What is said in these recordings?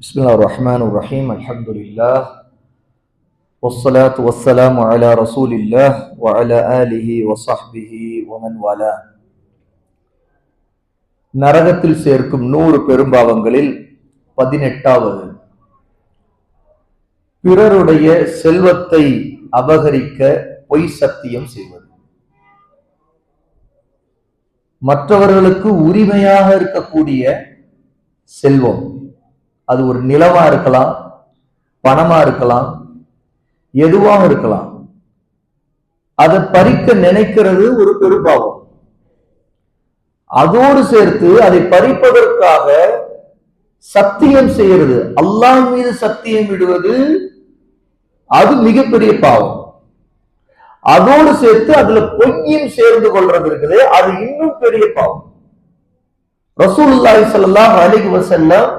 بسم الله الرحمن الرحيم الحمد لله والصلاة والسلام على رسول الله وعلى آله وصحبه ومن والاه நரகத்தில் சேர்க்கும் நூறு பெரும்பாவங்களில் பதினெட்டாவது பிறருடைய செல்வத்தை அபகரிக்க பொய் சத்தியம் செய்வது மற்றவர்களுக்கு உரிமையாக இருக்கக்கூடிய செல்வம் அது ஒரு நிலமா இருக்கலாம் பணமா இருக்கலாம் எதுவாக இருக்கலாம். அதை பறிக்க நினைக்கிறது ஒரு பெரும்பாவம் அதோடு சேர்த்து அதை பறிப்பதற்காக சத்தியம் செய்யறது அல்லாஹ் மீது சத்தியம் விடுவது அது மிகப்பெரிய பாவம். அதோடு சேர்த்து அதுல பொய்யும் சேர்ந்து கொள்றது இருக்குது. அது இன்னும் பெரிய பாவம். ரசூலுல்லாஹி சல்லாஹ் அலிக் வஸல்லம்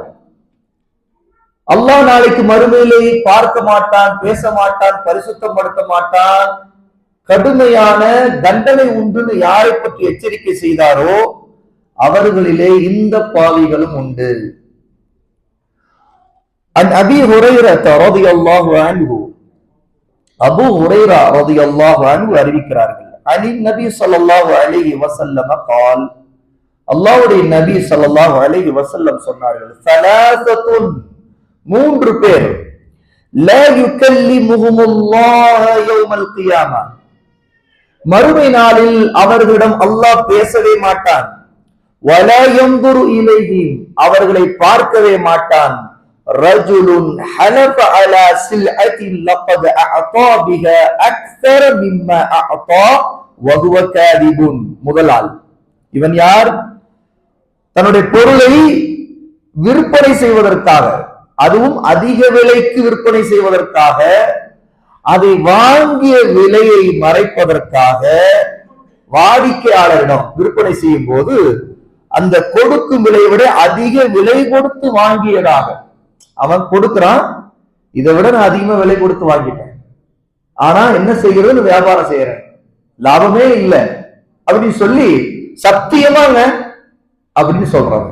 அல்லாஹ் நாளைக்கு மறுமையிலே பார்க்க மாட்டான் பேச மாட்டான் பரிசுத்தப்படுத்த மாட்டான். கடுமையான தண்டனை உண்டுன்னு யாரை பற்றி எச்சரிக்கை செய்தாரோ அவர்களிலே இந்த பாவிகளும் உண்டு. அபி ஹுரைரத்தை ரதி அல்லாஹ் அன்பு அபு ஹுரைரா ரதி அல்லாஹ் அன்பு அறிவிக்கிறார்கள். அலி நபி சொல்லாஹு அலிஹி வசல்லம கால் அல்லாஹுடைய நபி சொல்லாஹு அலிஹி வசல்லம் சொன்னார்கள் மூன்று பேர். லா யுகல்லிமுஹுமுல்லாஹ யௌமல் கியாமா மறுமை நாளில் அவர்களிடம் அல்லாஹ் பேசவே மாட்டான். வலா யன்துரு இலைஹிம் அவர்களை பார்க்கவே மாட்டான். ரஜுலுன் ஹலஃப அலா சில்அத்தின் லக்கத் அஅதா பிஹா அக்ஸர மிம்மா அஅதா வஹுவ காதிபுன் முதலால் இவன் யார்? தன்னுடைய பொருளை விற்பனை செய்வதற்காக. அதுவும் அதிக விலைக்கு விற்பனை செய்வதற்காக அதை வாங்கிய விலையை மறைப்பதற்காக வாடிக்கையாளரிடம் விற்பனை செய்யும் போது அந்த கொடுக்கும் விலையை விட அதிக விலை கொடுத்து வாங்கியதாக. அவன் கொடுக்கிறான் இதை விட நான் அதிகமா விலை கொடுத்து வாங்கிட்டேன். ஆனா என்ன செய்யறது வியாபாரம் செய்யறேன் லாபமே இல்லை. அப்படின்னு சொல்லி சத்தியமாங்க அப்படின்னு சொல்றாங்க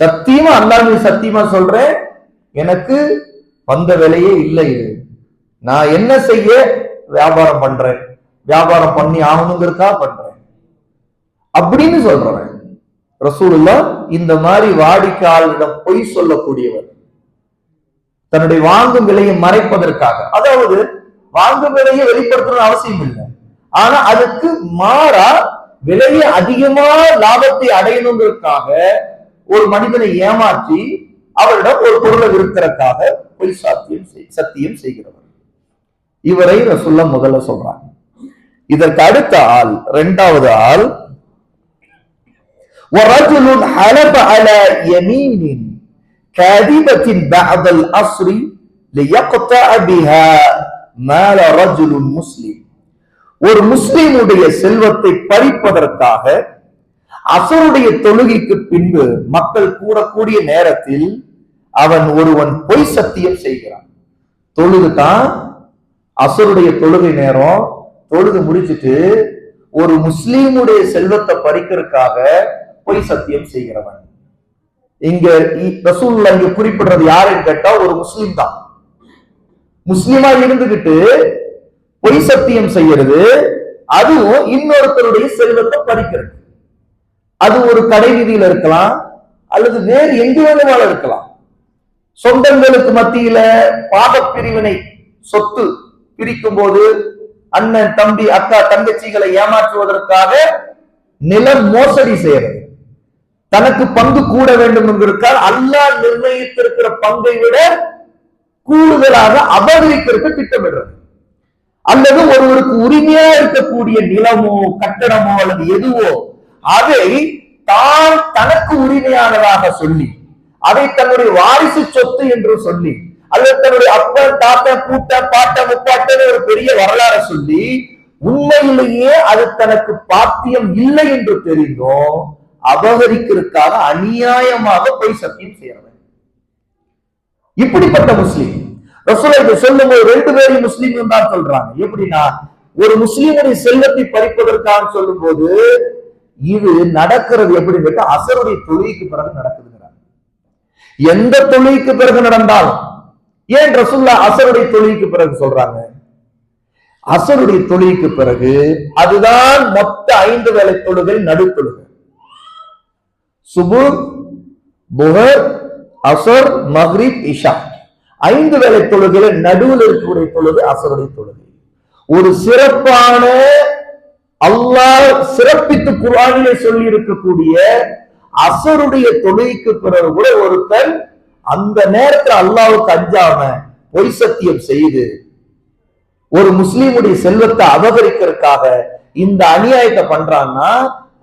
சத்தியமா அல்லாமே சத்தியமா சொல்றேன் எனக்கு வந்த விலையே இல்லை இது. நான் என்ன செய்ய வியாபாரம் பண்றேன்? வியாபாரம் பண்ணி ஆகணுங்கிறதுக்கா பண்றேன். அப்படின்னு சொல்றேன் ரசூலுல்லா இந்த மாதிரி வாடிக்கையாளரிடம் பொய் சொல்லக்கூடியவர். தன்னுடைய வாங்கும் விலையை மறைப்பதற்காக. அதாவது வாங்கும் விலையை வெளிப்படுத்தணும் அவசியம் இல்லை. ஆனா அதுக்கு மாறா விலையை அதிகமா லாபத்தை அடையணுங்கிறதுக்காக ஒரு மனிதனை ஏமாற்றி அவரிடம் ஒரு பொருளை விற்கிறதுக்காக பொய் சாத்தியம் செய் சத்தியம் செய்கிறவர் இவரை ரசுல்லா முதல்ல சொல்றாங்க இதற்கு அடுத்த ஆள் இரண்டாவது ஆள் ورجل حلف على يمين كاذبة بعد الأصر ليقطع بها مال رجل مسلم ஒரு முஸ்லிமுடைய செல்வத்தை பறிப்பதற்காக அசருடைய தொழுகைக்கு பின்பு மக்கள் கூடக்கூடிய நேரத்தில் அவன் ஒருவன் பொய் சத்தியம் செய்கிறான். தொழுதுதான் அசருடைய தொழுகை நேரம். தொழுது முடிச்சுட்டு ஒரு முஸ்லீமுடைய செல்வத்தை பறிக்கிறதுக்காக பொய் சத்தியம் செய்கிறவன். இங்க ரசூல்ல இங்க குறிப்பிடுறது யாருன்னு கேட்டா ஒரு முஸ்லீம் தான். முஸ்லீமா இருந்துகிட்டு பொய் சத்தியம் செய்யறது அதுவும் இன்னொருத்தருடைய செல்வத்தை பறிக்கிறது. அது ஒரு கடை வீதியில இருக்கலாம் அல்லது வேறு எங்கு வேணுமாலும் இருக்கலாம். சொந்தங்களுக்கு மத்தியில பாத பிரிவினை சொத்து பிரிக்கும் போது அண்ணன் தம்பி அக்கா தங்கச்சிகளை ஏமாற்றுவதற்காக நிலம் மோசடி செய்யறது. தனக்கு பங்கு கூட வேண்டும் என்றிருக்கால் அல்லாஹ் நிர்ணயித்திருக்கிற பங்கை விட கூடுதலாக அபகரிக்கிறதுக்கு திட்டமிடுறது. அல்லது ஒருவருக்கு உரிமையா இருக்கக்கூடிய நிலமோ கட்டடமோ அல்லது எதுவோ அதை தான் தனக்கு உரிமையானதாக சொல்லி அதை தன்னுடைய வாரிசு சொத்து என்று சொல்லி அல்லது தன்னுடைய அப்பன் தாத்தன் கூட்ட பாட்ட முப்பாட்டன் ஒரு பெரிய வரலாறு சொல்லி உண்மையிலேயே அது தனக்கு பாத்தியம் இல்லை என்று தெரிந்தும் அபகரிக்கிறதுக்காக அநியாயமாக போய் சத்தியம் செய்யறவன் இப்படிப்பட்ட முஸ்லீம். ரசூலை இதை சொல்லும் போது ரெண்டு பேரையும் முஸ்லீம் தான் சொல்றாங்க. எப்படின்னா ஒரு முஸ்லீமுடைய செல்வத்தை பறிப்பதற்காக சொல்லும் போது இது நடக்கிறது எப்படின்னு கேட்டா அசருடைய தொழுகைக்கு பிறகு நடக்குதுங்கிறாங்க. எந்த தொழுகைக்கு பிறகு நடந்தாலும் ஏன் ரசுல்லா அசருடைய தொழுகைக்கு பிறகு சொல்றாங்க? அசருடைய தொழுகைக்கு பிறகு அதுதான் மொத்த ஐந்து வேலை தொழுகை நடுத்தொழுகை. சுபு புகர் அசர் மஹ்ரிப் இஷா. ஐந்து வேலை தொழுகையில நடுவில் இருக்கக்கூடிய தொழுகை அசருடைய தொழுகை. ஒரு சிறப்பான அல்லாஹ் சிறப்பித்து குரானிலே சொல்லி இருக்கக்கூடிய அசருடைய தொழுகைக்கு பிறகு கூட ஒருத்தன் அந்த நேரத்துல அல்லாவுக்கு அஞ்சாம பொய் சத்தியம் செய்து ஒரு முஸ்லீமுடைய செல்வத்தை அபகரிக்கிறதுக்காக இந்த அநியாயத்தை பண்றான்னா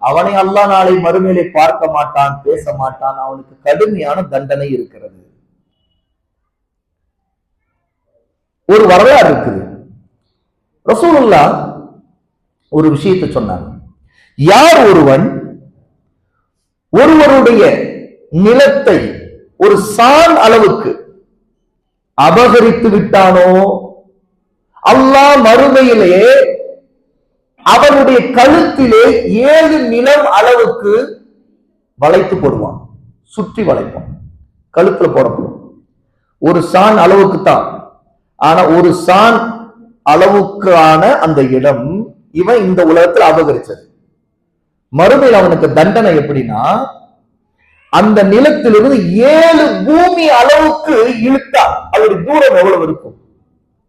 அவனை அல்லாஹ் நாளை மறுமையிலே பார்க்க மாட்டான் பேச மாட்டான் அவனுக்கு கடுமையான தண்டனை இருக்கிறது. ஒரு வரலாறு இருக்குது. ரசூலுல்லா ஒரு விஷயத்தை சொன்னாங்க. யார் ஒருவன்? ஒருவருடைய நிலத்தை ஒரு சான் அளவுக்கு அபகரித்து விட்டானோ? அல்லாஹ் மறுமையிலே அவனுடைய கழுத்திலே ஏழு நிலம் அளவுக்கு வளைத்து போடுவான். சுற்றி வளைப்பான். கழுத்துல போடப்படும். ஒரு சான் அளவுக்கு தான் ஆனா ஒரு சான் அளவுக்கான அந்த இடம் இவன் இந்த உலகத்தில் அபகரிச்சது. மறுமையில் அவனுக்கு தண்டனை எப்படின்னா அந்த நிலத்திலிருந்து ஏழு பூமி அளவுக்கு இழுத்தா அவருடைய தூரம் எவ்வளவு இருக்கும்?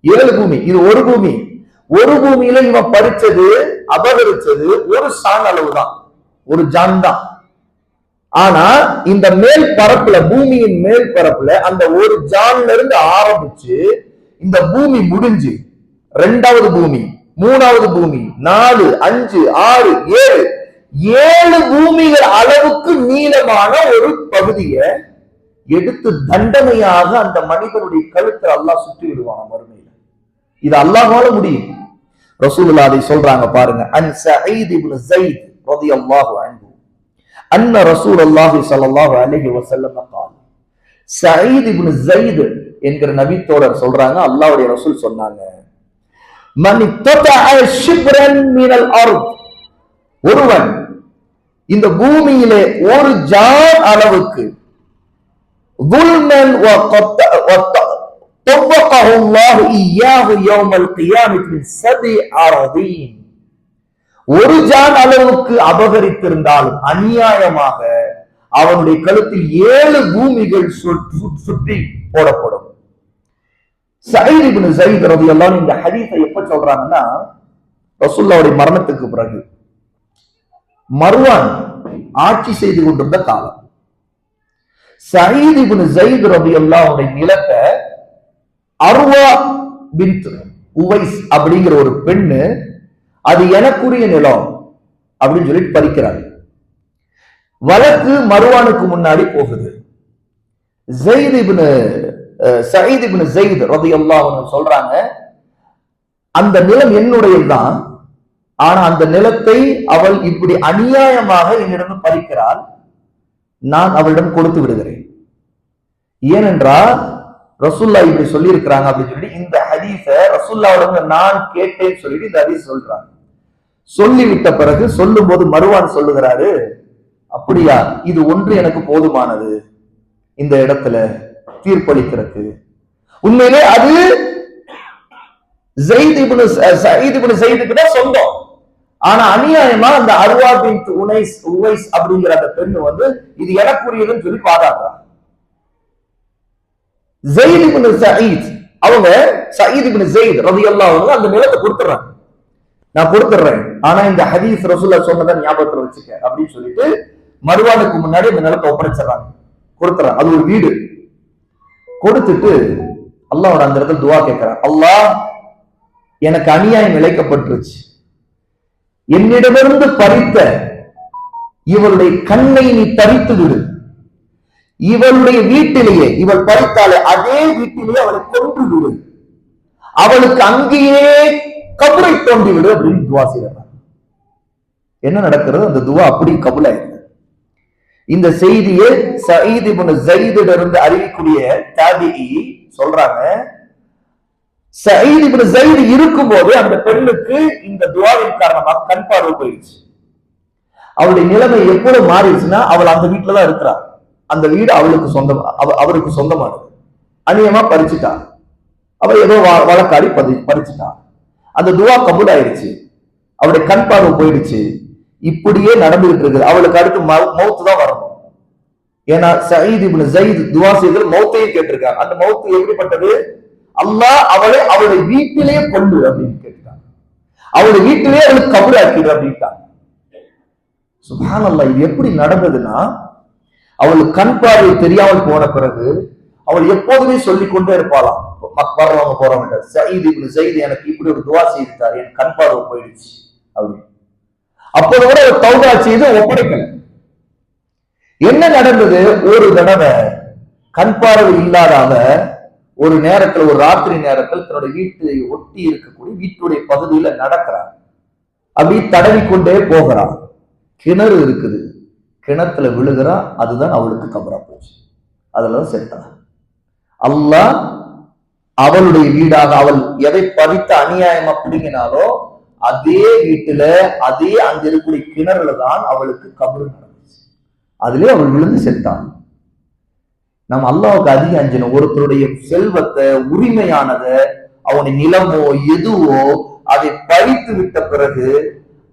ஏழு பூமி. இது ஒரு பூமி. ஒரு பூமியில இவன் பறிச்சது அபகரிச்சது ஒரு சான் அளவு தான் ஒரு ஜான் தான் ஆனா இந்த மேல் பரப்புல பூமியின் மேல் பரப்புல அந்த ஒரு ஜான்ல இருந்து ஆரம்பிச்சு இந்த பூமி முடிஞ்சு ரெண்டாவது பூமி. மூணாவது பூமி நாலு அஞ்சு ஆறு ஏழு ஏழு பூமிகள் அளவுக்கு நீளமான ஒரு பகுதியை எடுத்து தண்டனையாக அந்த மனிதனுடைய கழுத்தை அல்லாஹ் சுற்றி விடுவான் மறுமையில இது அல்லாஹால முடியும் ரசூலுல்லாஹ் அதை சொல்றாங்க பாருங்க அன் சயீத் இப்னு ஸைத் ரலியல்லாஹு அன்ஹு அன்ன ரசூலுல்லாஹி ஸல்லல்லாஹு அலைஹி வஸல்லம் قال சயீத் இப்னு ஸைத் என்கிற நபி தோழர் சொல்றாங்க அல்லாஹ்வுடைய ரசூல் சொன்னாங்க ஒருவன் இந்த பூமியிலே ஒரு ஜான் அளவுக்கு ஒரு ஜான் அளவுக்கு அபகரித்திருந்தாலும் அநியாயமாக அவனுடைய கழுத்தில் ஏழு பூமிகள் சுற்றி போடப்படும். சயீத் இப்னு ஸைத் ரலியல்லாஹு இந்த ஹரீஃபை எப்ப சொல்றாங்கன்னா ரசுல்லாவுடைய மரணத்துக்கு பிறகு. மர்வான் ஆட்சி செய்து கொண்டிருந்த காலம். சயீத் இப்னு ரவி ரலியல்லாஹுடைய நிலத்தை அருவா பின்த் உவைஸ் அப்படிங்கிற ஒரு பெண்ணு அது எனக்குரிய நிலம் அப்படின்னு சொல்லி பறிக்கிறார் வழக்கு மருவானுக்கு முன்னாடி போகுது. Zaid ibn Saeed ibn Zaid ரதி அன்ஹு சொல்றாங்க அந்த நிலம் என்னுடையதுதான் ஆனா அந்த நிலத்தை அவள் இப்படி அநியாயமாக என்னிடம் பறிக்கிறாள் நான் அவளிடம் கொடுத்து விடுகிறேன். ஏனென்றால் ரசுல்லா இப்படி சொல்லி இருக்கிறாங்க அப்படின்னு சொல்லி இந்த ஹதீஸ ரசூல்லாவிடம் நான் கேட்டேன்னு சொல்லிட்டு இந்த ஹதீஸ் சொல்றாங்க. சொல்லிவிட்ட பிறகு சொல்லும் போது மறுவான் சொல்லுகிறாரு அப்படியா இது ஒன்று எனக்கு போதுமானது இந்த இடத்துல. தீர்ப்பளிக்கிறது. உண்மையிலே அது ஜெயித் தான் சொந்தம். ஆனா அநியாயமா அந்த அருவா பின் உனைஸ் உவைஸ் அப்படிங்கிற அந்த பெண்ணு வந்து இது எனக்குரியதுன்னு சொல்லி பாதாடுறாங்க ஜெயித் இப்னு சயீத் அவங்க சயீத் இப்னு ஜெயித் ரலியல்லாஹு அவங்க அந்த நிலத்தை கொடுத்துறாங்க நான் கொடுத்துறேன் ஆனா இந்த ஹதீஸ் ரசூல்லா சொன்னதை ஞாபகத்துல வச்சுக்க அப்படின்னு சொல்லிட்டு மறுவானுக்கு முன்னாடி அந்த நிலத்தை ஒப்படைச்சிடறாங்க. கொடுத்துறாங்க அது ஒரு வீடு. கொடுத்துட்டு அல்லாவோட அந்த இடத்துல துவா கேட்கிறான். அல்லாஹ் எனக்கு அநியாயம் இழைக்கப்பட்டுருச்சு. என்னிடமிருந்து பறித்த இவளுடைய கண்ணை நீ தரித்து விடு. இவளுடைய வீட்டிலேயே இவள் பறித்தாலே அதே வீட்டிலேயே அவளை கொன்று விடு. அவளுக்கு அங்கேயே கபரை தோண்டி விடு அப்படின்னு துவா செய்யறாங்க என்ன நடக்கிறது? அந்த துவா அப்படி கபுலாயிருக்கு இந்த செய்தியை சயீத் இப்னு ஜைதிட இருந்து அறிவிக்கூடிய தாபிஇ சொல்றாங்க சயீத் இப்னு ஜைத் இருக்கும்போது அந்த பெண்ணுக்கு இந்த துவாவின் காரணமாக கண் பார்வை போயிடுச்சு. அவளுடைய நிலைமை எப்பொழுது மாறிடுச்சுன்னா அவள் அந்த வீட்டுல தான் இருக்கிறா. அந்த வீடு அவளுக்கு சொந்தம் அவ- அவருக்கு சொந்தமானது. அநியமா பறிச்சுட்டான் அவ ஏதோ வ- வழக்காடி பறி பறிச்சுட்டான் அந்த துவா கபூல் ஆயிடுச்சு அவருடைய கண் பார்வை போயிடுச்சு. இப்படியே நடந்துகிட்டு இருக்குது அவளுக்கு அடுத்து மவுத்து தான் வரணும். ஏன்னா சயீத் இப்னு ஜயீத் துவா செய்தல் மௌத்தையும் கேட்டிருக்காங்க அந்த மௌத்து எப்படிப்பட்டது? அல்லாஹ் அவளை அவளுடைய வீட்டிலேயே கொண்டு அப்படின்னு கேட்டாங்க அவளுடைய வீட்டிலேயே அவளுக்கு கபூல் ஆக்கிடு அப்படின்ட்டாங்க சுபானல்லா இது எப்படி நடந்ததுன்னா அவளுக்கு கண் பார்வை தெரியாமல் போன பிறகு அவள் எப்போதுமே சொல்லி கொண்டே இருப்பாளாம் மக் வர்றவங்க போறவங்க சயீத் இப்னு ஜயீத் எனக்கு இப்படி ஒரு துவா செய்துட்டார். என் கண் பார்வை போயிடுச்சு அப்படின்னு. அப்போது கூட ஒரு தௌபா செய்து ஒப்படைக்கல. என்ன நடந்தது? ஒரு தடவை கண் பார்வை இல்லாதாம ஒரு நேரத்துல ஒரு ராத்திரி நேரத்தில் தன்னோட வீட்டை ஒட்டி இருக்கக்கூடிய வீட்டுடைய பகுதியில நடக்கிறார் அப்படி தடவி கொண்டே போகிறான். கிணறு இருக்குது. கிணத்துல விழுகிறா அதுதான் அவளுக்கு கபரா போச்சு. அதுலதான் செத்தான். அல்லாஹ் அவளுடைய வீடாக அவள் எதை பதித்த அநியாயமா பிடிங்கினாலோ அதே வீட்டுல அதே அங்க இருக்கக்கூடிய கிணறுல தான் அவளுக்கு கபரு நடந்துச்சு. அதுலயே அவள் விழுந்து செத்தான். நம்ம அல்லாவுக்கு அதிக அஞ்சணும் ஒருத்தருடைய செல்வத்தை உரிமையானத அவனுடைய நிலமோ எதுவோ அதை பழித்து விட்ட பிறகு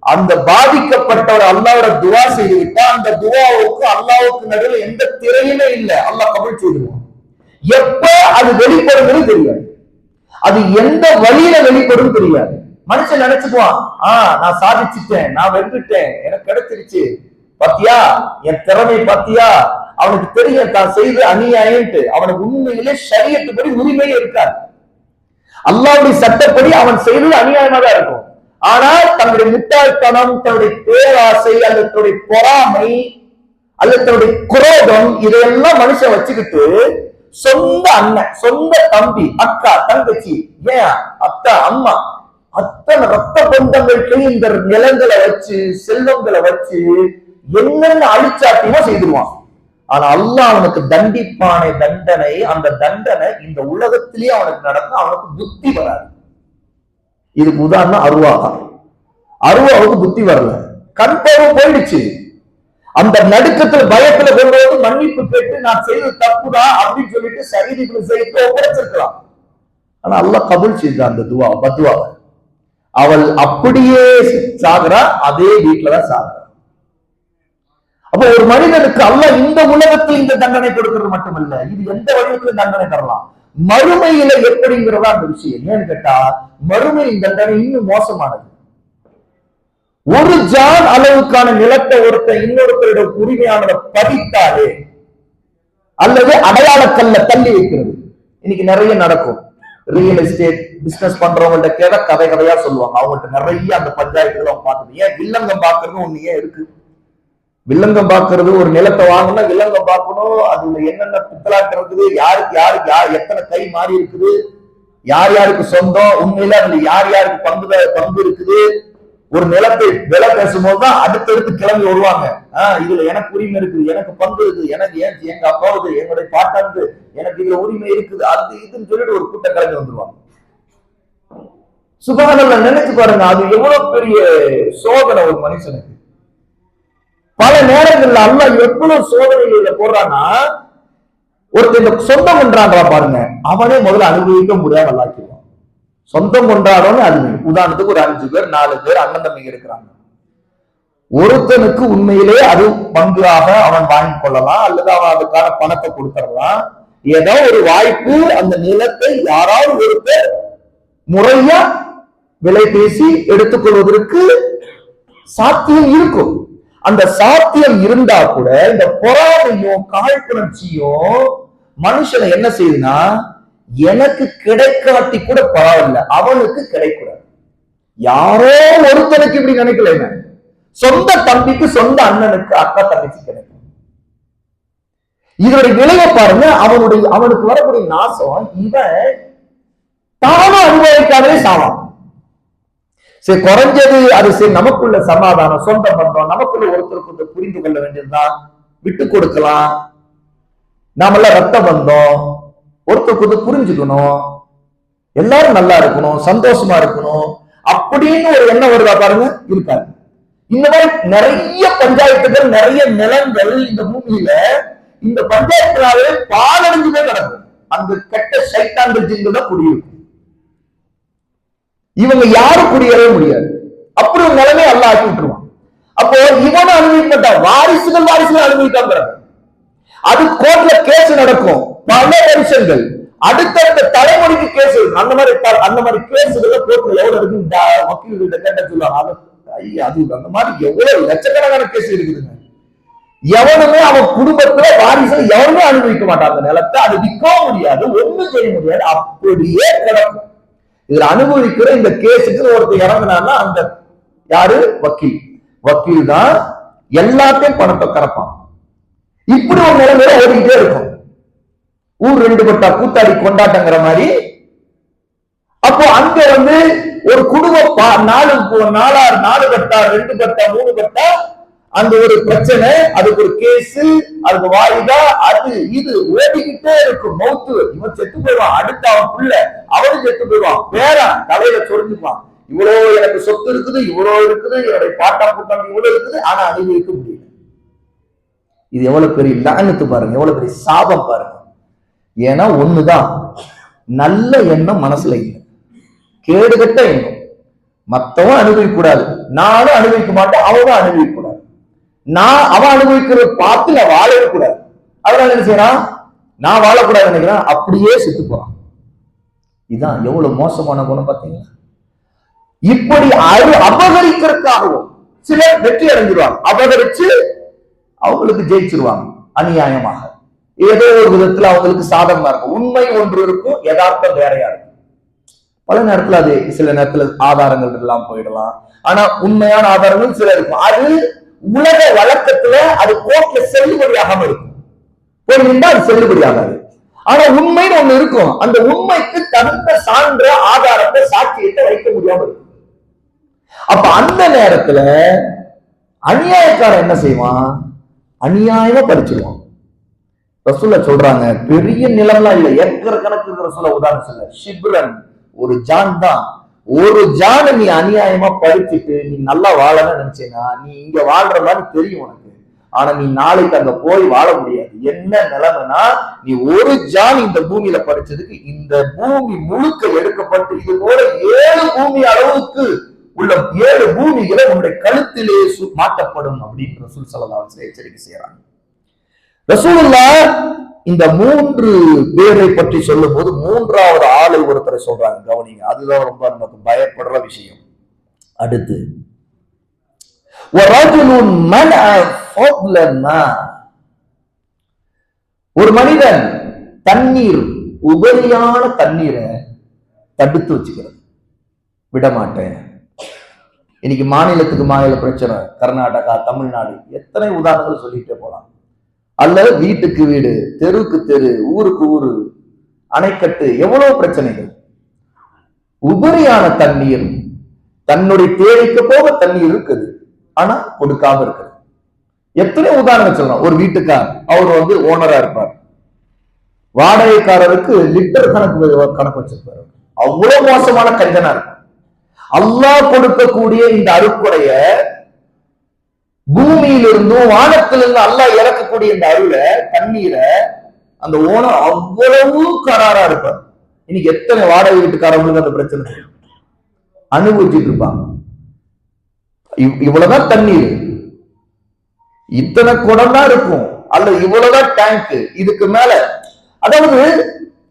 அந்த பாதிக்கப்பட்டவர் அல்லாவோட துவா செய்து விட்டா அந்த துவாவுக்கு அல்லாவுக்கு நடுவில் எந்த திரையுமே இல்லை. அல்லாஹ் கபல் செய்துருவான். எப்ப அது வெளிப்படுங்கிறது தெரியாது. அது எந்த வழியில வெளிப்படும் தெரியாது. மனுஷன் நினைச்சுக்குவான் ஆஹ் நான் சாதிச்சுட்டேன் நான் வென்றுட்டேன் எனக்கு கிடைச்சிருச்சு. பாத்தியா? என் திறமை பாத்தியா? அவனுக்கு தெரியும் தான் செய்த அநியாயம்ட்டு அவனுக்கு உண்மையிலே சரியத்துப்படி உரிமையே இருக்காது. அல்லாவுடைய சட்டப்படி அவன் செய்தது அநியாயமா தான் இருக்கும். ஆனால் தன்னுடைய முட்டாள்தனம் தன்னுடைய பேராசை அல்லது தன்னுடைய பொறாமை அல்லது தன்னுடைய குரோதம் இதையெல்லாம் மனுஷன் வச்சுக்கிட்டு சொந்த அண்ணன் சொந்த தம்பி அக்கா தங்கச்சி ஏன் அத்தா அம்மா அத்தனை ரத்த பந்தங்கள் இந்த நிலங்களை வச்சு செல்வங்களை வச்சு என்னென்ன அழிச்சாட்டியமோ செய்திருவான். ஆனா அல்லாஹ் அவனுக்கு தண்டிப்பானே தண்டனை அந்த தண்டனை இந்த உலகத்திலேயே அவனுக்கு நடக்கும் அவனுக்கு புத்தி வராது. இதுக்கு உதாரணம் அருவா தான். அருவாவுக்கு புத்தி வரல. கண் பார்வை போயிடுச்சு. அந்த நடுக்கத்துல பயத்துல கொண்டு வந்து மன்னிப்பு கேட்டு நான் செய்தது தப்புதான் அப்படின்னு சொல்லிட்டு சரீதிகளை செய்து ஒப்படைச்சிருக்கலாம். ஆனா அல்லாஹ் கபூல் செய்தான் அந்த துவா பத்துவாவை அவள் அப்படியே சாகுறா அதே வீட்டுலதான் சாகுறா. அப்ப ஒரு மனிதனுக்கு அல்ல இந்த உலகத்தில் இந்த தண்டனை கொடுக்கிறது மட்டுமல்ல இது எந்த வடிவத்திலும் தண்டனை தரலாம். மறுமையில எப்படிங்கிறதா அந்த விஷயம். ஏன்னு கேட்டா மறுமையின் தண்டனை இன்னும் மோசமானது. ஒரு ஜான் அளவுக்கான நிலத்தை ஒருத்தன் இன்னொருத்தருடைய உரிமையானதை பதித்தாலே அல்லது அடையாளக்கல்ல தள்ளி வைக்கிறது. இன்னைக்கு நிறைய நடக்கும். ரியல் எஸ்டேட் பிசினஸ் பண்றவங்கள்ட்ட கேட்ட கதை கதையா சொல்லுவாங்க. அவங்கள்ட்ட நிறைய அந்த பஞ்சாயத்துல பார்த்துட்டு ஏன் வில்லங்கம் பாக்குறது ஒண்ணு ஏன் இருக்கு? வில்லங்கம் பாக்குறது ஒரு நிலத்தை வாங்கினா வில்லங்கம் பார்க்கணும். அதுல என்னென்ன பித்தலாட்டம் இருக்குது? யாருக்கு யாருக்கு யார் எத்தனை கை மாறி இருக்குது? யார் யாருக்கு சொந்தம்? உண்மையில அதுல யார் யாருக்கு பங்கு பங்கு இருக்குது? ஒரு நிலத்தை விலை பேசும்போது தான் அடுத்தடுத்து கிளம்பி வருவாங்க. ஆஹ் இதுல எனக்கு உரிமை இருக்குது எனக்கு பங்கு இருக்குது எனக்கு ஏன் எங்க அப்பாவுது என்னுடைய பாட்டாந்து எனக்கு இதுல உரிமை இருக்குது அது இதுன்னு சொல்லிட்டு ஒரு கூட்ட கிளம்பி வந்துருவாங்க. சுபகனல்ல நினைச்சு பாருங்க அது எவ்வளவு பெரிய சோதனை ஒரு மனுஷனுக்கு. பல நேரங்கள்ல அல்ல எவ்வளவு சோதனைகளை போடுறான்னா ஒருத்தர் சொந்தம் பண்றாங்களா பாருங்க அவனே முதல்ல அனுபவிக்க முடியாம நல்லாக்கிடுவான் சொந்தம் கொண்டாடணும்னு அது உதாரணத்துக்கு ஒரு அஞ்சு பேர் நாலு பேர் அண்ணன் தம்பிங்க இருக்கிறாங்க. ஒருத்தனுக்கு உண்மையிலே அது பங்காக அவன் வாங்கி கொள்ளலாம் அல்லது அவன் அதுக்கான பணத்தை கொடுத்துடலாம். ஏதோ ஒரு வாய்ப்பு அந்த நிலத்தை யாராவது ஒருத்தர் முறையா விலை பேசி எடுத்துக்கொள்வதற்கு சாத்தியம் இருக்கும். அந்த சாத்தியம் இருந்தா கூட இந்த பொறாமையும் காழ்ப்புணர்ச்சியும் மனுஷனை என்ன செய்யுதுன்னா எனக்கு கிடைக்காட்டி கூட பரவாயில்ல அவனுக்கு கிடைக்கூடாது. யாரோ ஒருத்தனுக்கு இப்படி நினைக்கல என்ன சொந்த தம்பிக்கு சொந்த அண்ணனுக்கு அக்கா தங்கச்சி கிடைக்கும். இதோட விளைவை பாருங்க அவனுடைய அவனுக்கு வரக்கூடிய நாசம் இவன் தானும் அனுபவிக்காதே சாவான். சரி குறைஞ்சது அது சரி நமக்குள்ள சமாதானம் சொந்த பந்தம் நமக்குள்ள ஒருத்தருக்கு புரிந்து கொள்ள வேண்டியதுதான். விட்டு கொடுக்கலாம். நாமெல்லாம் ரத்த பந்தம். ஒருத்தருக்கு வந்து புரிஞ்சுக்கணும். எல்லாரும் நல்லா இருக்கணும் சந்தோஷமா இருக்கணும். அப்படின்னு ஒரு எண்ணம் வருதா பாருங்க இருக்காது. இந்த மாதிரி நிறைய பஞ்சாயத்துகள் நிறைய நிலங்கள் இந்த பூமியில இந்த பஞ்சாயத்துனாலே பாலடைஞ்சுமே கிடக்கும். அந்த கெட்ட சைத்தான்கள் ஜின்கள் தான் குடியிருக்கும். இவங்க யாரும் குடியேறவே முடியாது. அப்படி ஒரு நிலைமை அல்ல ஆக்கி விட்டுருவான். அப்போ இவனும் அனுபவிக்க மாட்டான் வாரிசுகள் வாரிசுகள் அனுபவிக்காம அது கோர்ட்ல கேஸ் நடக்கும். பல வருஷங்கள். அடுத்தடுத்த தலைமுறைக்கு கேஸ் அந்த மாதிரி அந்த மாதிரி கேஸுகள் கோர்ட்ல எவ்வளவு இருக்கு? இந்த வக்கீல்கிட்ட கேட்ட சொல்லுவாங்க அது ஐயா, அது அந்த மாதிரி எவ்வளவு லட்சக்கணக்கான கேஸ் இருக்குதுங்க. எவனுமே அவன் குடும்பத்துல வாரிசு எவனுமே அனுபவிக்க மாட்டான். அந்த நிலத்தை அது விற்கவும் முடியாது ஒண்ணும் செய்ய முடியாது. அப்படியே கிடக்கும். இதுல அனுபவிக்கிற இந்த கேஸுக்கு ஒருத்தர் இறங்கினான்னா அந்த யாரு? வக்கீல். வக்கீல் தான் எல்லாத்தையும் பணத்தை கறப்பான். இப்படி ஒரு நிலைமையில ஓடிக்கிட்டே இருக்கும். ஊர் ரெண்டு பட்டா கூத்தாடி கொண்டாட்டங்கிற மாதிரி. அப்போ அங்க வந்து ஒரு குடும்பம் பா- நாலு நாலாறு நாலு பட்டா ரெண்டு பட்டா மூணு பட்டா அந்த ஒரு பிரச்சனை அதுக்கு ஒரு கேஸ் அதுக்கு வாயுதா அது இது ஓடிக்கிட்டே இருக்கும். மௌத்து இவன் செத்து போயிடுவான். அடுத்து அவன் புள்ள அவனும் செத்து போயிடுவான். பேரன் தலையில சொரிஞ்சுப்பான். இவ்வளவு எனக்கு சொத்து இருக்குது இவ்வளவு இருக்குது என்னுடைய பாட்டா கூட்டம் இவ்வளவு இருக்குது ஆனா அனுபவிக்க முடியல. இது எவ்வளவு பெரிய லானத்து பாருங்க எவ்வளவு பெரிய சாபம் பாருங்க. ஏன்னா ஒண்ணுதான். நல்ல எண்ணம் மனசுல இல்லை. கேடுகட்ட எண்ணம். மத்தவன் அனுபவிக்க கூடாது நானும் அனுபவிக்க மாட்டேன் அவனும் அனுபவிக்க கூடாது நான் அவன் அனுபவிக்கிறத பார்த்து நான் வாழவே கூடாது அதனால என்ன செய்யறான்? நான் வாழக்கூடாது நினைக்கிறேன். அப்படியே செத்து போறான். இதான் எவ்வளவு மோசமான குணம் பார்த்தீங்களா? இப்படி அரு அபகரிக்கிறதுக்காகவும் சிலர் வெற்றி அடைஞ்சிருவாங்க. அபகரிச்சு அவங்களுக்கு ஜெயிச்சிருவாங்க. அநியாயமாக. ஏதோ ஒரு விதத்துல அவங்களுக்கு சாதகமா இருக்கும். உண்மை ஒன்று இருக்கும் யதார்த்தம் வேறையா இருக்கும். பல நேரத்துல அது சில நேரத்துல ஆதாரங்கள் எல்லாம் போயிடலாம். ஆனா உண்மையான ஆதாரங்கள் சில இருக்கும். அது உலக வழக்கத்துல அது கோர்ட்ல செல்லுபடியாகாம இருக்கும். போய் அது செல்லுபடியாகாது. ஆனா உண்மைன்னு ஒண்ணு இருக்கும். அந்த உண்மைக்கு தகுந்த சான்ற ஆதாரத்தை சாட்சியத்தை வைக்க முடியாம இருக்கும். அப்ப அந்த நேரத்துல அநியாயக்காரன் என்ன செய்வான்? அநியாயமா படிச்சிருவான் ரசூல சொல்றாங்க பெரிய நிலம்லாம் இல்ல. ஏக்கர் கணக்கு ரசூல உதாரணம் சொல்ல ஷிப்ரன் ஒரு ஜான் தான். ஒரு ஜான நீ அநியாயமா படிச்சுட்டு நீ நல்லா வாழணும்னு நினைச்சேன்னா நீ இங்க வாழ்ற மாதிரி தெரியும் உனக்கு. ஆனா நீ நாளைக்கு அங்க போய் வாழ முடியாது. என்ன நிலைமைனா நீ ஒரு ஜான் இந்த பூமியில படிச்சதுக்கு இந்த பூமி முழுக்க எடுக்கப்பட்டு இது போல ஏழு பூமி அளவுக்கு உள்ள ஏழு பூமிகளை உன்னுடைய கழுத்திலே சு- மாட்டப்படும் அப்படின்னு ரசூல் சல்லல்லாஹு எச்சரிக்கை செய்யறாங்க ரசூலுல்லா இந்த மூன்று பேரை பற்றி சொல்லும் போது மூன்றாவது ஆளை ஒருத்தரை சொல்றாங்க. கவனிங்க அதுதான் ரொம்ப நமக்கு பயப்படுற விஷயம். அடுத்து ஒரு மனிதன் தண்ணீர் உபரியான தண்ணீரை தடுத்து வச்சுக்கிறது. விடமாட்டேன். இன்னைக்கு மாநிலத்துக்கு மாநில பிரச்சனை கர்நாடகா தமிழ்நாடு எத்தனை உதாரணங்கள் சொல்லிட்டே போலாம். அல்லது வீட்டுக்கு வீடு தெருவுக்கு தெரு ஊருக்கு ஊரு அணைக்கட்டு எவ்வளவு பிரச்சனைகள்? உபரியான தண்ணீர் தன்னுடைய தேவைக்கு போக தண்ணீர் இருக்குது ஆனா கொடுக்காம இருக்குது. எத்தனை உதாரணம் சொல்லலாம். ஒரு வீட்டுக்கார் அவர் வந்து ஓனரா இருப்பார். வாடகைக்காரருக்கு லிட்டர் கணக்கு கணக்கு வச்சிருப்பாரு. அவ்வளவு மோசமான கஞ்சனா இருக்கும். அல்லாஹ் கொடுக்கக்கூடிய இந்த அறுப்புடைய பூமியிலிருந்தும் வானத்திலிருந்து அல்லாஹ் இறக்கக்கூடிய இந்த அருளை தண்ணீரை அந்த ஓனர் அவ்வளவு கராரா இருப்பார். இன்னைக்கு எத்தனை வாடகை வீட்டுக்காரவங்களுக்கு அந்த பிரச்சனை? அனுபவிச்சுட்டு இருப்பாங்க. இவ்வளவுதான் தண்ணீர். இத்தனை குடம் தான் இருக்கும். அல்லது இவ்வளவுதான் டேங்க் இதுக்கு மேல. அதாவது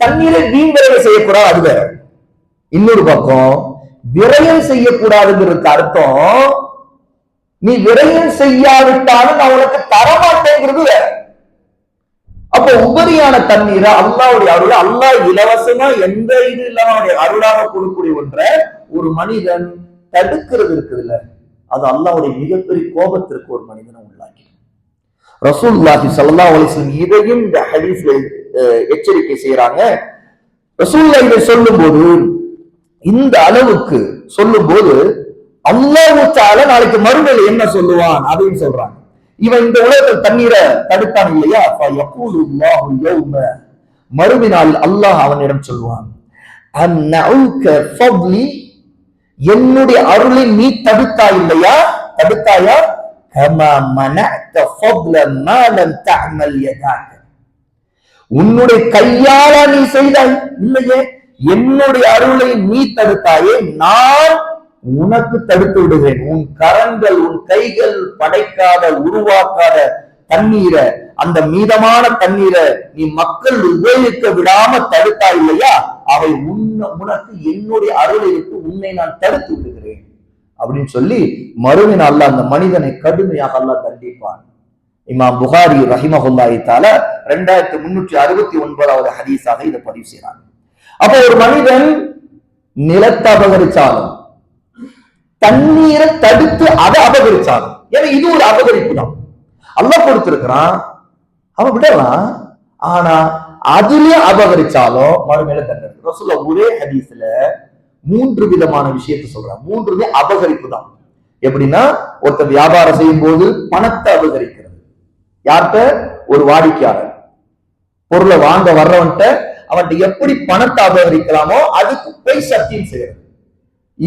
தண்ணீரை வீண் செய்யக்கூடாது அது வேற. இன்னொரு பக்கம் விரயம் செய்யக்கூடாதுங்கிறதுக்கு அர்த்தம் நீ விரையும் செய்யாவிட்டாலும் நான் உனக்கு தரமாட்டேங்கிறது வேற. அப்ப உபரியான தண்ணீரை அல்லாவுடைய அருள் அல்லா இலவசமா எந்த இது இல்லாம அவருடைய அருளாக கொடுக்கக்கூடிய ஒன்றை ஒரு மனிதன் தடுக்கிறது இருக்குதுல்ல அது அல்லாவுடைய மிகப்பெரிய கோபத்திற்கு ஒரு மனிதனை உள்ளாக்கி ரசூல்லாஹி சல்லா அலிஸ்லம் இதையும் இந்த ஹதீஸ்ல எச்சரிக்கை செய்யறாங்க ரசூல்லா இதை சொல்லும்போது இந்த அளவுக்கு சொல்லும்போது அல்லாஹு நாளைக்கு மறுமையில என்ன சொல்லுவான் அப்படின்னு சொல்றாங்க. இவன் இந்த உலகத்தில் தண்ணீரை தடுத்தான் இல்லையா? மறுவினால் அல்லாஹ் அவனிடம் சொல்லுவான் என்னுடைய அருளை நீ தடுத்தா இல்லையா? தடுத்தாயா? உன்னுடைய கையால நீ செய்தாய் இல்லையே? என்னுடைய அருளை நீ தடுத்தாயே? நான் உனக்கு தடுத்து விடுகிறேன் உன் கரங்கள் உன் கைகள் படைக்காத உருவாக்காத தண்ணீரை அந்த மீதமான தண்ணீரை நீ மக்கள் உபயோகிக்க விடாம தடுத்தா இல்லையா? அவை உன்ன உனக்கு என்னுடைய அருளை விட்டு உன்னை நான் தடுத்து விடுகிறேன். அப்படின்னு சொல்லி மறுவின் அல்ல அந்த மனிதனை கடுமையாக அல்ல தண்டிப்பான். இமாம் புகாரி ரஹிமஹுல்லாஹி ரெண்டாயிரத்தி முன்னூற்றி அறுபத்தி ஒன்பதாவது ஹதீஸாக இதை பதிவு செய்யறாங்க அப்போ ஒரு மனிதன் நிலத்தை அபகரிச்சாலும் தண்ணீரை தடுத்து அதை அபகரிச்சாலும் ஏன்னா இது ஒரு அபகரிப்பு தான். அல்லாஹ் கொடுத்திருக்கிறான் அவன் விடலாம். ஆனா அதுலயே அபகரிச்சாலும் மறுமையில தண்டனை சொல்ல ஒரே ஹதீஸ்ல மூன்று விதமான விஷயத்த சொல்றான். மூன்றுமே அபகரிப்பு தான். எப்படின்னா ஒருத்தர் வியாபாரம் செய்யும் போது பணத்தை அபகரிக்கிறது. யார்கிட்ட? ஒரு வாடிக்கையாளர். பொருளை வாங்க வர்றவன்ட்ட அவன்கிட்ட எப்படி பணத்தை அபகரிக்கலாமோ அதுக்கு போய் சத்தியம் செய்யறது.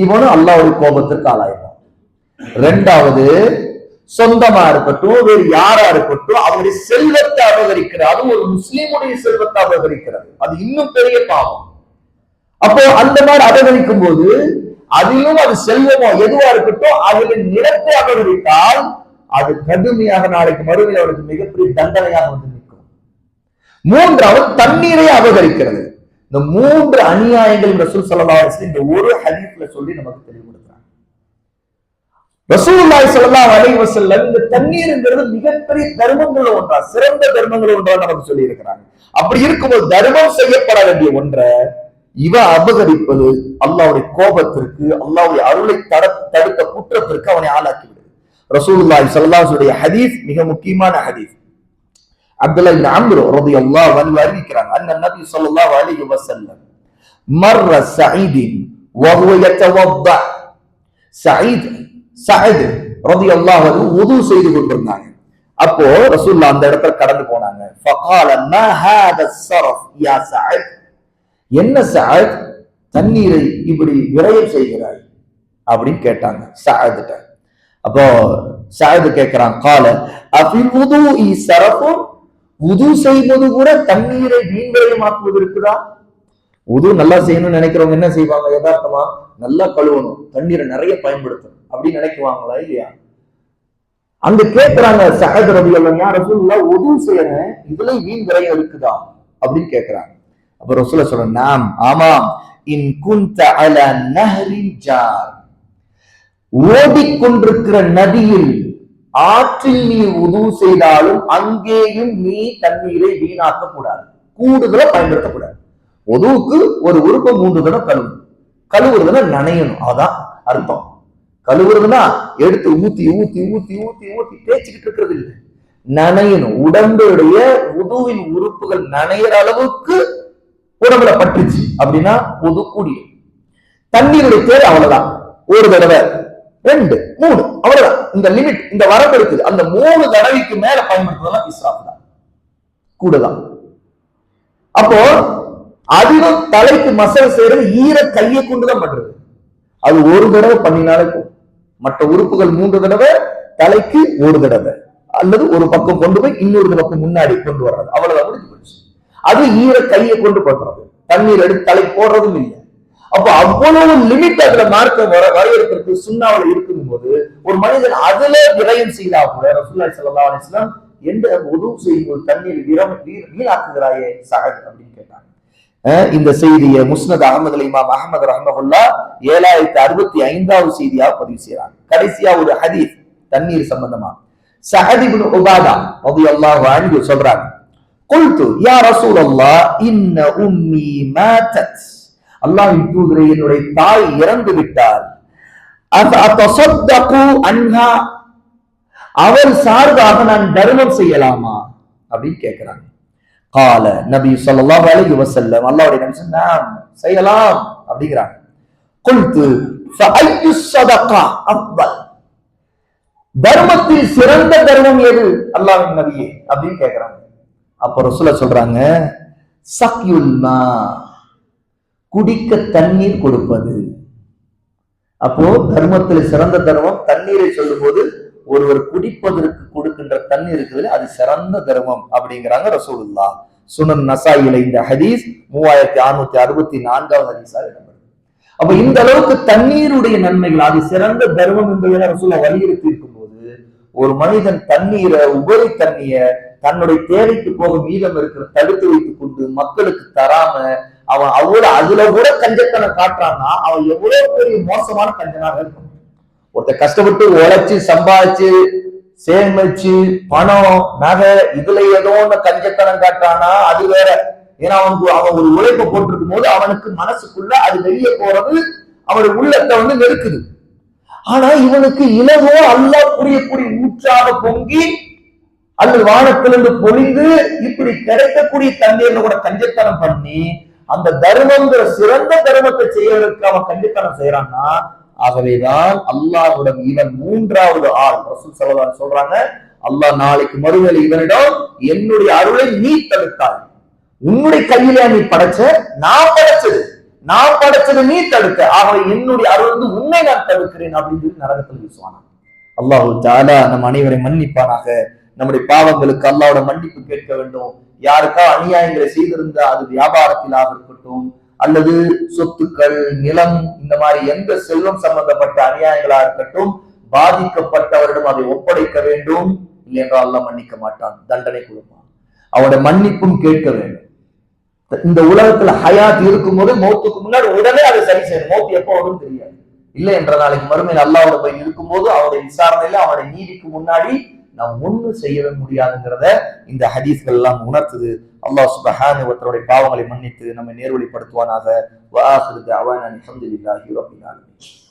இவனும் அல்லாவுடைய கோபத்திற்கு ஆளாயிடும் ரெண்டாவது சொந்தமா இருக்கட்டும் வேறு யாரா இருக்கட்டும் அவருடைய செல்வத்தை அபகரிக்கிறது. அதுவும் ஒரு முஸ்லீமுடைய செல்வத்தை அபகரிக்கிறது. அது இன்னும் பெரிய பாவம். அப்போ அந்த மாதிரி அபகரிக்கும் போது அதிலும் அது செல்வமோ எதுவா இருக்கட்டும் அதில் நிலத்தை அபகரித்தால் அது கடுமையாக நாளைக்கு மறுமையில் அவருக்கு மிகப்பெரிய தண்டனையாக வந்து நிற்கும். மூன்றாவது தண்ணீரை அபகரிக்கிறது. இந்த மூன்று அநியாயங்கள் ரசூல் சல்லா இந்த ஒரு ஹதீஸ்ல சொல்லி நமக்கு தெளிவுபடுத்துறாங்க. ரசூல்லாய் ஸல்லல்லாஹு அலைஹி வஸல்லம் இந்த தண்ணீர்ங்கிறது மிகப்பெரிய தர்மங்கள் ஒன்றா சிறந்த தர்மங்கள் ஒன்றா நமக்கு சொல்லி இருக்கிறாங்க அப்படி இருக்கும்போது தர்மம் செய்யப்பட வேண்டிய ஒன்றை இவ அபகரிப்பது அல்லாவுடைய கோபத்திற்கு அல்லாவுடைய அருளை தட தடுத்த குற்றத்திற்கு அவனை ஆளாக்கி விடுது. ரசூலுல்லாஹி ஸல்லல்லாஹு அலைஹி மிக முக்கியமான ஹதீஃப் அப்துல்லா இப்னு அம்ர் ரலியல்லாஹு அன்ஹு அறிவிக்கிறாங்க அன்ன நபி ஸல்லல்லாஹு அலைஹி வஸல்லம் மர்ர சயீதின் وهو يتوضا சயீத் சயீத் ரலியல்லாஹு அன்ஹு வுது செய்து கொண்டிருந்தாங்க அப்போ ரசூலுல்லாஹ் அந்த இடத்துல கடந்து போனாங்க فقال ما هذا الصرف يا سعيد என்ன சாத் தண்ணீரை இப்படி விரயம் செய்கிறாய் அப்படின்னு கேட்டாங்க சாயதுட்ட அப்போ சாயது கேட்கிறான் கால அபில் உது சரப்பு உது செய்வது கூட தண்ணீரை வீண்விரயமாக்குவது இருக்குதா உது நல்லா செய்யணும்னு நினைக்கிறவங்க என்ன செய்வாங்க? யதார்த்தமா நல்லா கழுவணும். தண்ணீரை நிறைய பயன்படுத்தணும். அப்படின்னு நினைக்குவாங்களா இல்லையா? அங்க கேட்கிறாங்க சஹத் ரவி யார் ரசூல்லா உது செய்யறேன். இதுல வீண் விரயம் இருக்குதா? அப்படின்னு கேட்கிறாங்க. அப்ப ரசூல சொல்ற நாம் ஆமாம். இன் குந்த அல நஹரின் ஜார். ஓடிக்கொண்டிருக்கிற நதியில் ஆற்றில் நீ உது செய்தாலும் அங்கேயும் நீ தண்ணீரை வீணாக்க கூடாது கூடுதலா பயன்படுத்தக்கூடாது. ஒதுவுக்கு ஒரு உறுப்பை மூன்று தடவை கழுவு கழுவுறதுன்னா நனையணும். அதான் அர்த்தம். கழுவுறதுன்னா எடுத்து ஊத்தி ஊத்தி ஊத்தி ஊத்தி ஊத்தி தேய்ச்சிக்கிட்டு இருக்கிறது இல்லை. நனையணும். உடம்புடைய உதுவின் உறுப்புகள் நனையிற அளவுக்கு உடம்புல பட்டுச்சு அப்படின்னா பொது கூடிய தண்ணீருடைய தேவை அவ்வளவுதான். ஒரு தடவை ரெண்டு மூணு. அவ்வளவுதான். இந்த லிமிட் இந்த வரம்பு இருக்குது. அந்த மூணு தடவைக்கு மேல பயன்படுத்துறதெல்லாம் இஸ்லாம் தான். கூடதான். அப்போ அதிகம் தலைக்கு மசல் செய்யறது ஈர கையை கொண்டுதான் பண்றது. அது ஒரு தடவை பண்ணினாலே போதும். மற்ற உறுப்புகள் மூன்று தடவை தலைக்கு ஒரு தடவை. அல்லது ஒரு பக்கம் கொண்டு போய் இன்னொரு பக்கம் முன்னாடி கொண்டு வர்றது. அவ்வளவுதான் முடிஞ்சு போச்சு. அது ஈர கையை கொண்டு பண்றது. தண்ணீர் எடுத்து தலை போடுறதும் இல்லை. அப்போ அவ்வளவு லிமிட் அதுல மார்க்க வர வரையறுக்கிறது சுண்ணாவில் இருக்கும் போது ஒரு மனிதன் அதுல விரயம் செய்தா கூட ரசூல்லா சல்லா அலிஸ்லாம் எந்த உதவு செய்யும் ஒரு தண்ணீர் விரம் வீ- வீணாக்குகிறாயே சஹத் அப்படின்னு கேட்டாங்க. இந்த செய்தியை முஸ்னத் அகமது இமாம் அகமது ரஹமகுல்லா ஏழாயிரத்தி அறுபத்தி ஐந்தாவது செய்தியா பதிவு செய்யறாங்க கடைசியா ஒரு ஹதீஸ் தண்ணீர் சம்பந்தமா சஹதி இப்னு உபாதா ரலியல்லாஹு அன்ஹு சொல்றாங்க குல்து யா ரசூலல்லாஹ் இன்ன உம்மி மாத்தத். அல்லாஹ் தூதரே என்னுடைய தாய் இறந்து விட்டார். அஃப அன்ஹா அவள் சார்பாக நான் தர்மம் செய்யலாமா? அப்படின்னு கேட்கிறாங்க கால நபி ஸல்லல்லாஹு அலைஹி வசல்லம் அல்லாவுடைய நபி செய்யலாம் அப்படிங்கிறாங்க. கொழுத்து தர்மத்தில் சிறந்த தர்மம் எது? அல்லாவின் நபியே அப்படின்னு கேட்கிறாங்க அப்ப ரசுல சொல்றாங்க சக்யுல்மா குடிக்க தண்ணீர் கொடுப்பது. அப்போ தர்மத்தில் சிறந்த தர்மம் தண்ணீரை சொல்லும்போது ஒருவர் குடிப்பதற்கு கொடுக்கின்ற தண்ணீர் இருக்குது அது சிறந்த தர்மம் அப்படிங்கிறாங்க ரசூலுல்லா சுனன் நசாயில இந்த ஹதீஸ் மூவாயிரத்தி அறுநூத்தி அறுபத்தி நான்காவது ஹதீஸாக இடம்பெறும் அப்ப இந்த அளவுக்கு தண்ணீருடைய நன்மைகள் அது சிறந்த தர்மம் என்பதை ரசூலா வலியுறுத்தி இருக்கும்போது ஒரு மனிதன் தண்ணீரை உபரி தண்ணிய தன்னுடைய தேவைக்கு போக மீதம் இருக்கிற தடுத்து வைத்துக் கொண்டு மக்களுக்கு தராம அவன் அவ்வளவு அதுல கூட கஞ்சத்தனம் காட்டுறான்னா அவன் எவ்வளவு பெரிய மோசமான கஞ்சனாக இருக்கும் ஒருத்த கஷ்டப்பட்டு உழைச்சு சம்பாதிச்சு சேமிச்சு பணம் நகை இதுல ஏதோ ஒண்ணு கஞ்சத்தனம் காட்டுறானா அது வேற. ஏன்னா அவனுக்கு அவன் ஒரு உழைப்பை போட்டிருக்கும் போது அவனுக்கு மனசுக்குள்ள அது வெளியே போறது அவனுடைய உள்ளத்தை வந்து நெருக்குது. ஆனா இவனுக்கு இலவோ அல்ல புரியக்கூடிய ஊற்றாக பொங்கி அல்லது வானத்திலிருந்து பொழிந்து இப்படி கிடைக்கக்கூடிய தண்ணீர்ல கூட கஞ்சத்தனம் பண்ணி அந்த தர்மங்கிற சிறந்த தர்மத்தை செய்யறதுக்கு அவன் கஞ்சத்தனம் செய்யறான்னா ஆகவேதான் அல்லாஹ்விடம் இவன் மூன்றாவது ஆள். ரசூல் சலதான் சொல்றாங்க அல்லாஹ் நாளைக்கு மறுதல் இவனிடம் என்னுடைய அருளை நீ தடுத்தாய். உன்னுடைய கையில நீ படைச்ச நான் படைச்சது. நான் படைச்சது நீ தடுத்த ஆகவே என்னுடைய அருள் வந்து உன்னை நான் தடுக்கிறேன் அப்படின்னு சொல்லி நரகத்தில் பேசுவானா அல்லாஹு தாலா நம் அனைவரை மன்னிப்பானாக. நம்முடைய பாவங்களுக்கு அல்லாவோட மன்னிப்பு கேட்க வேண்டும். யாருக்கா அநியாயங்களை செய்திருந்தா அது வியாபாரத்திலாக இருக்கட்டும் அல்லது சொத்துக்கள் நிலம் இந்த மாதிரி எந்த செல்வம் சம்பந்தப்பட்ட அநியாயங்களா இருக்கட்டும் பாதிக்கப்பட்டவரிடம் அதை ஒப்படைக்க வேண்டும். இல்லை என்றால் மன்னிக்க மாட்டான். தண்டனை கொடுப்பான். அவனோட மன்னிப்பும் கேட்க வேண்டும். இந்த உலகத்துல ஹயாத் இருக்கும்போது மௌத்துக்கு முன்னாடி உடனே அதை சரி செய்யணும். மௌத்து எப்போ வரும் தெரியாது. இல்லை என்ற நாளைக்கு மறுமையில் அல்லாவோட போய் இருக்கும்போது அவருடைய விசாரணையில அவருடைய நீதிக்கு முன்னாடி நாம் ஒண்ணு செய்யவே முடியாதுங்கிறத இந்த ஹதீஸ்கள் எல்லாம் உணர்த்துது. அல்லாஹ் சுபஹானு ஒருத்தருடைய பாவங்களை மன்னித்து நம்மை நேர்வழிப்படுத்துவானாக. வாஹிரு அவன் அல்ஹம்துலில்லாஹி ரப்பில் ஆலமீன்.